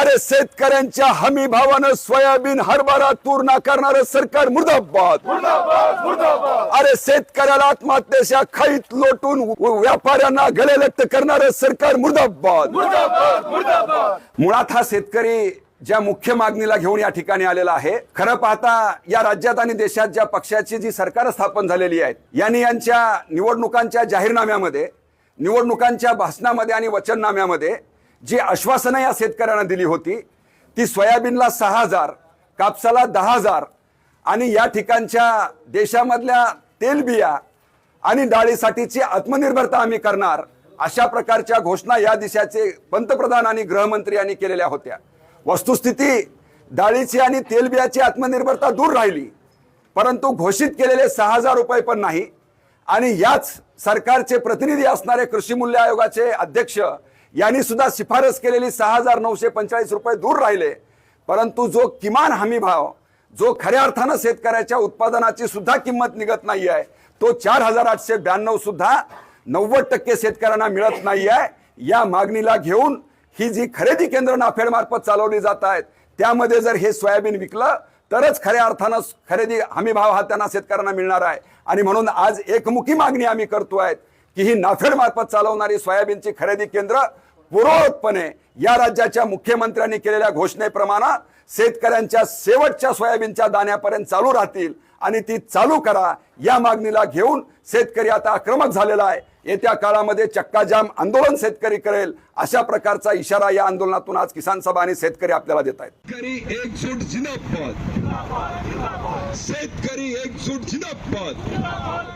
अरे शेतकऱ्यांच्या हमी भावानं सोयाबीन हरभरा तूर नाकारणारं सरकार मुर्दाबाद. अरे शेतकऱ्याला आत्महत्येच्या खाईत लोटून व्यापाऱ्यांना लट्ट करणारं सरकार मुर्दाबाद. मुळात हा शेतकरी ज्या मुख्य मागणीला घेऊन या ठिकाणी आलेला आहे खरं पाहता या राज्यात आणि देशात ज्या पक्षाची जी सरकार स्थापन झालेली आहेत यांनी यांच्या निवडणुकांच्या जाहीरनाम्यामध्ये निवडणुकांच्या भाषणामध्ये आणि वचननाम्यामध्ये जी आश्वासनं या शेतकऱ्यांना दिली होती ती सोयाबीनला सहा हजार कापसाला दहा हजार आणि या ठिकाणच्या देशामधल्या तेलबिया आणि डाळीसाठीची आत्मनिर्भरता आम्ही करणार अशा प्रकारच्या घोषणा या देशाचे पंतप्रधान आणि गृहमंत्री यांनी केलेल्या होत्या. वस्तुस्थिती डाळीची आणि तेलबियाची आत्मनिर्भरता दूर राहिली परंतु घोषित केलेले सहा हजार रुपये पण नाही. आणि याच सरकारचे प्रतिनिधी असणारे कृषी मूल्य आयोगाचे अध्यक्ष यांनी सुद्धा शिफारस केलेली सहा हजार नऊशे पंचेचाळीस रुपये दूर राहिले. परंतु जो किमान हमी भाव जो खऱ्या अर्थानं शेतकऱ्याच्या उत्पादनाची सुद्धा किंमत निघत नाही आहे तो चार हजार आठशे ब्याण्णव सुद्धा नव्वद टक्के शेतकऱ्यांना मिळत नाही आहे. या मागणीला घेऊन ही जी खरेदी केंद्र नाफेडमार्फत चालवली जात आहेत त्यामध्ये जर हे सोयाबीन विकलं तरच खऱ्या अर्थानं खरेदी हमी भाव हा त्यांना शेतकऱ्यांना मिळणार आहे. आणि म्हणून आज एकमुखी मागणी आम्ही करतो आहेत. की ही नाफेड मार्फत चालवणारी सोयाबीनची खरेदी केंद्र पूर्ववतपणे या राज्याच्या मुख्यमंत्र्यांनी केलेल्या घोषणेप्रमाणे शेतकऱ्यांच्या शेवटच्या सोयाबीनच्या दाण्यापर्यंत चालू राहतील आणि ती चालू करा या मागणीला घेऊन शेतकरी आता आक्रमक झालेला आहे. येत्या काळामध्ये चक्काजाम आंदोलन शेतकरी करेल अशा प्रकारचा इशारा या आंदोलनातून आज किसान सभा आणि शेतकरी आपल्याला देत आहेत. शेतकरी एकजूट जिंदाबाद शेतकरी एकजूट जिंदाबाद